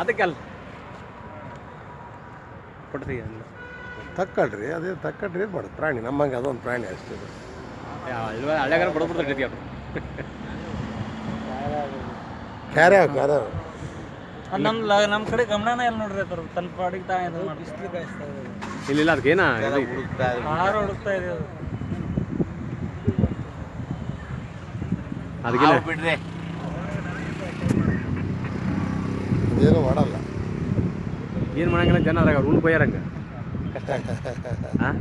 ಅದಕ್ಕಲ್ಲ. ಕೊಡ್ರಿ ಅಲ್ಲ ತಕ್ಕಳ್ರಿ ಅದೇ ತಕ್ಕಳ್ರಿ ಬಡ ಮಾಡೋದು ಪ್ರಾಣಿ ನಮ್ಮಂಗೆ ಅದೊಂದು ಪ್ರಾಣಿ ಅಷ್ಟೇ. ಹಳ್ಳ್ಯಾಗಾರ ಬಡದ್ಬಿಡ್ತಾರೆ ಗತಿ ಅದು? ಕ್ಯಾರ್ಯಾವ್ ಕ್ಯಾರ್ಯಾವ್ ನಮ್ಮ ನಮ್ಮ ಕಡೆ ಗಮನನೇ ಇಲ್ಲ ನೋಡ್ರಿ ಅದ್ರ ತನ್ನ ಪಾಡಿಗೆ ತಾ ಇದು ಬಿಸಿಲು ಕಾಯಿಸ್ತಾ ಇಲ್ಲ ಇಲ್ಲ ಅದಕ್ಕೇನ ಆಹಾರ ಹುಡುಕ್ತಾ ಇದೆ ಅದು. ಅದಕ್ಕೆ ಬಿಡ್ರಿ. ಅದೇನು ಮಾಡಲ್ಲ. ಏನು ಮಾಡಂಗಿಲ್ಲ ಜನ ಅದ್ರಾಗ ರೂಲ್ ಬೈಯರಂಗ ಹಾಂ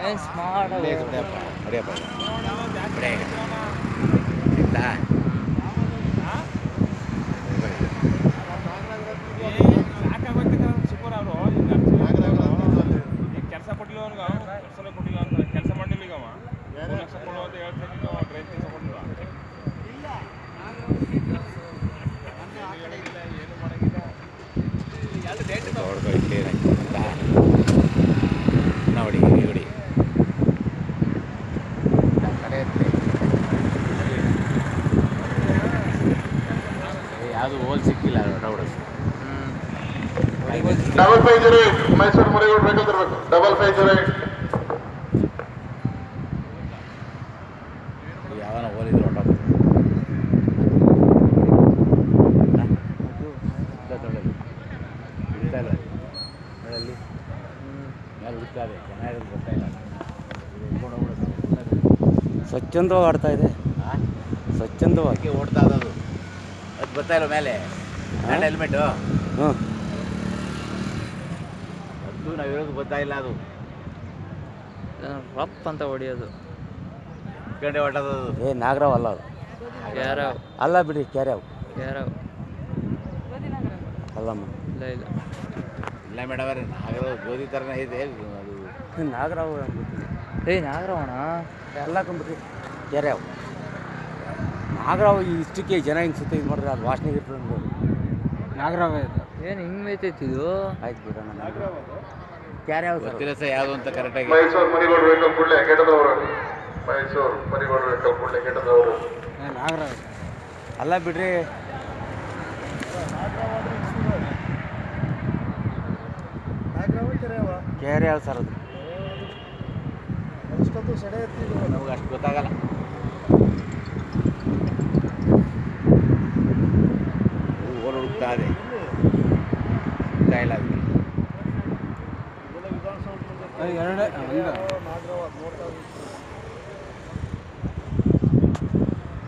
ಏನು smart double five zero eight Mysuru ಮುರಿಗೋಡ್ vehicle ತರಬೇಕು ಡಬಲ್ ಫೈವ್ ಜೀರೋ ಏಟ್ ಚೆನ್ನಾಗಿರೋದು ಗೊತ್ತಾಯಿಲ್ಲ ಸ್ವಚ್ಛಂದವಾಗಿ ಆಡ್ತಾ ಇದೆ. ಸ್ವಚ್ಛಂದವಾಗಿ. ಓಡ್ತಾ ಇರೋದು. ಅದು ಬರ್ತಾ ಇಲ್ಲ ಮೇಲೆ? ನನ್ನ ಹೆಲ್ಮೆಟು ಹ್ಞೂ ಅದು ನಾವಿರೋದು ಗೊತ್ತಾ ಇಲ್ಲ ಅದು. ರಪ್ ಅಂತ ಹೊಡಿಯೋದು. ಗಂಡೆ ಹೊಟ್ಟದು ಏ ನಾಗರಾವ್ ಅಲ್ಲ ಅದು. ಯಾರಾವ್? ಅಲ್ಲ ಬಿಡಿ ಕ್ಯಾರ್ಯಾವ್. ಯಾರಾವ್? ಅಲ್ಲಮ್ಮ. ಇಲ್ಲ ಇಲ್ಲ. ಇಲ್ಲ ಮೇಡಮ್ ಅವ್ರೆ ನಾಗರ ಗೋಧಿ ಥರನೇ ಇದೆ ಅದು ನಾಗರಾವ್ ಏಯ್ ನಾಗರಾವಣ ಎಲ್ಲ ಕಂಬಿಟ್ರಿ ಯಾವ ನಾಗರಾವ್ ಇಷ್ಟಕ್ಕೆ ಜನ ಹಿಂಗೆ ಸುತ್ತ ಇದು ಮಾಡಿದ್ರೆ ಅದು ವಾಸನೆಗೆ ಇರ್ತದೆ ನೋಡಿ ನಾಗರಾವ ಇದು ಏನು ಹಿಂಗೆ ಮೇಯ್ತೈತಿ ಇದು? ಆಯ್ತು ಬಿಡೋಣ ಯಾರು ಯಾವ ಗೊತ್ತಿಲ್ಲ ಸರ್ ಯಾವುದು ಅಂತ ಕರೆಕ್ಟಾಗಿ ಮೈಸೂರು ಮುರಿಗೋಡ್ ವೆಹಿಕಲ್ ಕೂಡಲೇ ಕೆಟ್ಟದವರು. ಮೈಸೂರು ಮುರಿಗೋಡ್ ವೆಹಿಕಲ್ ಕೂಡಲೇ ಕೆಟ್ಟದವರು. ನಾಗರಾವ್ ನಾಗರಾವ. ಅಲ್ಲ ಬಿಡ್ರಿ. ಕ್ಯಾರ್ಯಾವ್ ಸರ್ ಅದು. ನಮ್ಗೆ ಅಷ್ಟು ಗೊತ್ತಾಗಲ್ಲ. ಓಡ್ ಹುಡುಕ್ತಾ ಇದೆ. ಸಿಗ್ತಾ ಇಲ್ಲ ಅದಕ್ಕೆ ಏ, ಎರಡೇ ಒಂದು